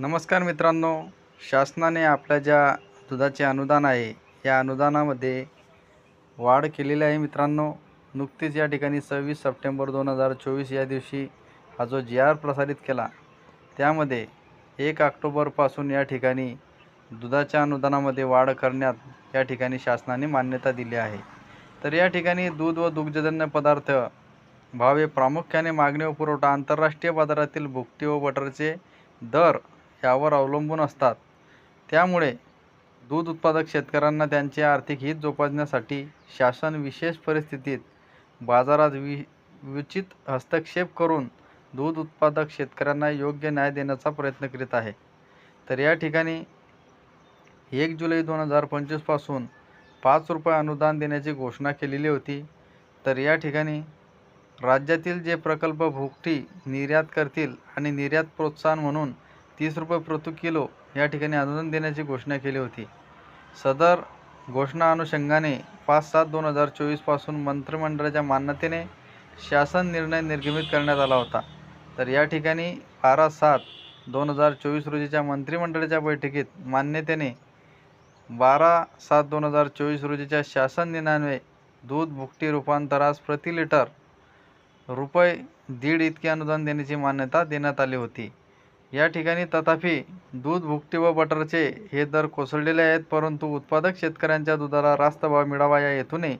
नमस्कार मित्रांनो. शासनाने आपल्या ज्या दुधाचे अनुदान आहे या अनुदानामध्ये वाढ केलेली आहे मित्रांनो. नुकतीच या ठिकाणी सव्वीस सप्टेंबर दोन हजार चोवीस या दिवशी हा जो जी आर प्रसारित केला त्यामध्ये एक ऑक्टोबरपासून या ठिकाणी दुधाच्या अनुदानामध्ये वाढ करण्यात या ठिकाणी शासनाने मान्यता दिली आहे. तर या ठिकाणी दूध व दुग्धजन्य पदार्थ भाव हे प्रामुख्याने मागणी व पुरवठा आंतरराष्ट्रीय बाजारातील भुकटी व बटरचे दर ह्यावर अवलंबून असतात. त्यामुळे दूध उत्पादक शेतकऱ्यांना त्यांचे आर्थिक हित जोपासण्यासाठी शासन विशेष परिस्थितीत बाजारात वि विचित हस्तक्षेप करून दूध उत्पादक शेतकऱ्यांना योग्य न्याय देण्याचा प्रयत्न करीत आहे. तर या ठिकाणी एक जुलै दोन हजार पंचवीसपासून पाच रुपये अनुदान देण्याची घोषणा केलेली होती. तर या ठिकाणी राज्यातील जे प्रकल्प भुकटी निर्यात करतील आणि निर्यात प्रोत्साहन म्हणून तीस रुपये प्रति किलो या ठिकाणी अनुदान देण्याची घोषणा केली होती. सदर घोषणा अनुषंगाने पाच सात दोन हजार चोवीसपासून मंत्रिमंडळाच्या मान्यतेने शासन निर्णय निर्गमित करण्यात आला होता. तर या ठिकाणी बारा सात दोन हजार चोवीस रोजीच्या मंत्रिमंडळाच्या बैठकीत मान्यतेने बारा सात दोन हजार चोवीस रोजीच्या शासन निर्णयान्वये दूध भुकटी रूपांतरास प्रति लिटर रुपये दीड इतके अनुदान देण्याची मान्यता देण्यात आली होती. या ठिकाणी तथापि दूध भुकटी व बटरचे हे दर कोसळलेले आहेत परंतु उत्पादक शेतकऱ्यांच्या दुधाला रास्त भाव मिळावा या हेतूने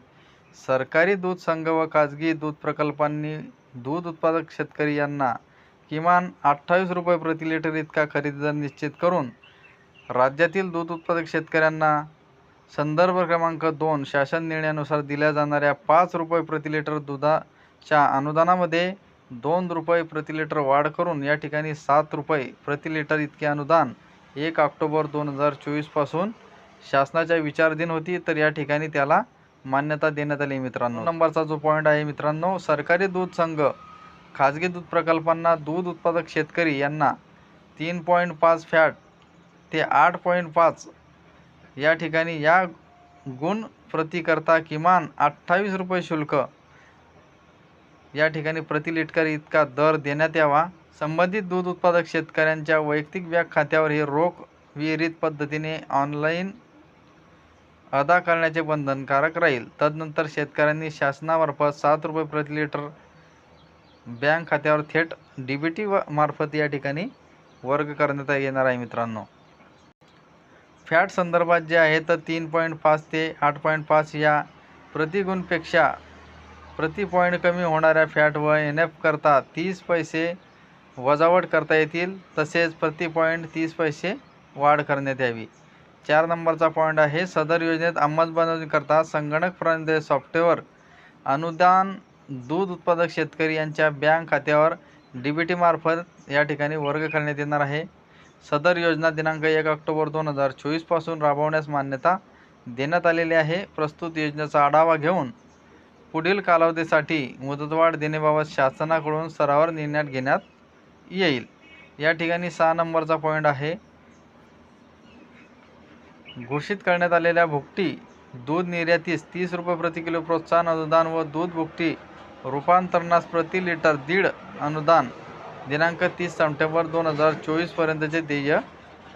सरकारी दूध संघ व खाजगी दूध प्रकल्पांनी दूध उत्पादक शेतकरी यांना किमान अठ्ठावीस रुपये प्रति लिटर इतका खरेदी दर निश्चित करून राज्यातील दूध उत्पादक शेतकऱ्यांना संदर्भ क्रमांक दोन शासन निर्णयानुसार दिल्या जाणाऱ्या पाच रुपये प्रति लिटर दुधाच्या अनुदानामध्ये दोन रुपये प्रति लिटर वाढ करून या ठिकाणी सात रुपये प्रति लिटर इतके अनुदान एक ऑक्टोबर दोन हजार चोवीसपासून शासनाच्या विचारधीन होती तर या ठिकाणी त्याला मान्यता देण्यात आली मित्रांनो. नंबरचा जो पॉईंट आहे मित्रांनो सरकारी दूध संघ खाजगी दूध प्रकल्पांना दूध उत्पादक शेतकरी यांना तीन पॉईंट पाच फॅट ते आठ पॉईंट पाच या ठिकाणी या गुण प्रतिकरता किमान अठ्ठावीस रुपये शुल्क या ठिकाणी प्रति लिटर इतका दर देण्यात यावा. संबंधित दूध उत्पादक शेतकऱ्यांच्या वैयक्तिक बँक खात्यावर हे रोख विहिरीत पद्धतीने ऑनलाईन अदा करण्याचे बंधनकारक राहील. तदनंतर शेतकऱ्यांनी शासनामार्फत सात रुपये प्रति लिटर बँक खात्यावर थेट डी बी टी मार्फत या ठिकाणी वर्ग करण्यात येणार आहे मित्रांनो. फॅट संदर्भात जे आहे तर तीन पॉईंट पाच ते आठ पॉईंट पाच या प्रतिगुणपेक्षा प्रति पॉईंट कमी होणाऱ्या फॅट व एन एफ करता तीस पैसे वजावट करता येतील तसेच प्रति पॉईंट तीस पैसे वाढ करण्यात यावी. चार नंबरचा पॉईंट आहे सदर योजनेत अंमलबजावणीकरता संगणक प्रणाली सॉफ्टवेअर अनुदान दूध उत्पादक शेतकरी यांच्या बँक खात्यावर डी बी टीमार्फत या ठिकाणी वर्ग करण्यात येणार आहे. सदर योजना दिनांक एक ऑक्टोबर दोन हजार चोवीसपासून राबवण्यास मान्यता देण्यात आलेली आहे. प्रस्तुत योजनेचा आढावा घेऊन पुढील कालावधीसाठी मुदतवाढ देण्याबाबत शासनाकडून सरावर निर्णय घेण्यात येईल. या ठिकाणी सहा नंबरचा पॉईंट आहे. घोषित करण्यात आलेल्या भुकटी दूध निर्यातीस तीस रुपये प्रति किलो प्रोत्साहन अनुदान व दूध भुकटी रूपांतरणास प्रति लिटर दीड अनुदान दिनांक तीस सप्टेंबर दोन हजार चोवीसपर्यंतचे देय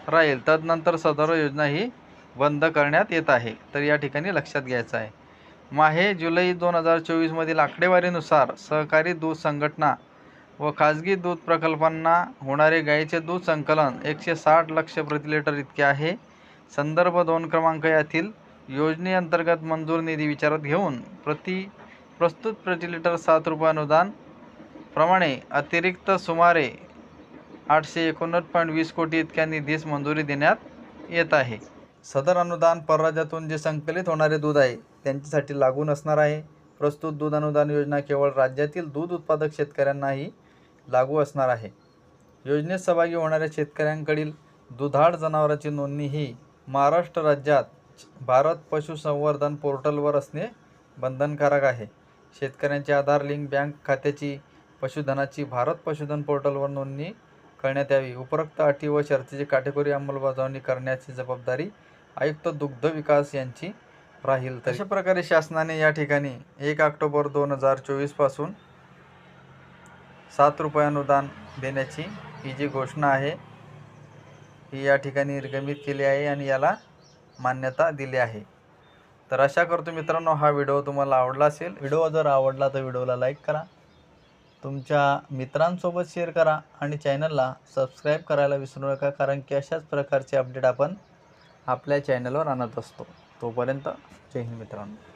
राहील. तदनंतर सदर योजना ही बंद करण्यात येत आहे. तर या ठिकाणी लक्षात घ्यायचं आहे. माहे जुलै दोन हजार चोवीसमधील आकडेवारीनुसार सहकारी दूध संघटना व खाजगी दूध प्रकल्पांना होणारे गाईचे दूध संकलन एकशे साठ लक्ष प्रति लिटर इतके आहे. संदर्भ दोन क्रमांक यातील योजनेअंतर्गत मंजूर निधी विचारात घेऊन प्रति प्रस्तुत प्रति लिटर सात रुपये अनुदान प्रमाणे अतिरिक्त सुमारे आठशे एकोणनव्वद पॉईंट वीस कोटी इतक्या निधीस मंजुरी देण्यात येत आहे. सदर अनुदान परराज्यातून जे संकलित होणारे दूध आहे त्यांच्यासाठी लागू नसणार आहे. प्रस्तुत दूध अनुदान योजना केवळ राज्यातील दूध उत्पादक शेतकऱ्यांनाही लागू असणार आहे. योजनेत सहभागी होणाऱ्या शेतकऱ्यांकडील दुधाळ जनावरांची नोंदणी ही महाराष्ट्र राज्यात भारत पशुसंवर्धन पोर्टलवर असणे बंधनकारक आहे. शेतकऱ्यांचे आधार लिंक बँक खात्याची पशुधनाची भारत पशुधन पोर्टलवर नोंदणी करण्यात यावी. उपरोक्त अटी व शर्तीची काटेकोरी अंमलबजावणी करण्याची जबाबदारी आयुक्त दुग्ध विकास यांची राहील तर. अशा प्रकारे शासनाने या ठिकाणी एक ऑक्टोबर दोन हजार चोवीसपासून सात रुपये अनुदान देण्याची ही जी घोषणा आहे ही या ठिकाणी निर्गमित केली आहे आणि याला मान्यता दिली आहे. तर अशा करतो मित्रांनो हा व्हिडिओ तुम्हाला आवडला असेल. व्हिडिओ जर आवडला तर व्हिडिओला लाईक करा तुमच्या मित्रांसोबत शेअर करा आणि चॅनलला सबस्क्राईब करायला विसरू नका कारण की अशाच प्रकारचे अपडेट आपण आपल्या चॅनलवर आणत असतो. तोपर्यंत जय हिंद मित्रांनो.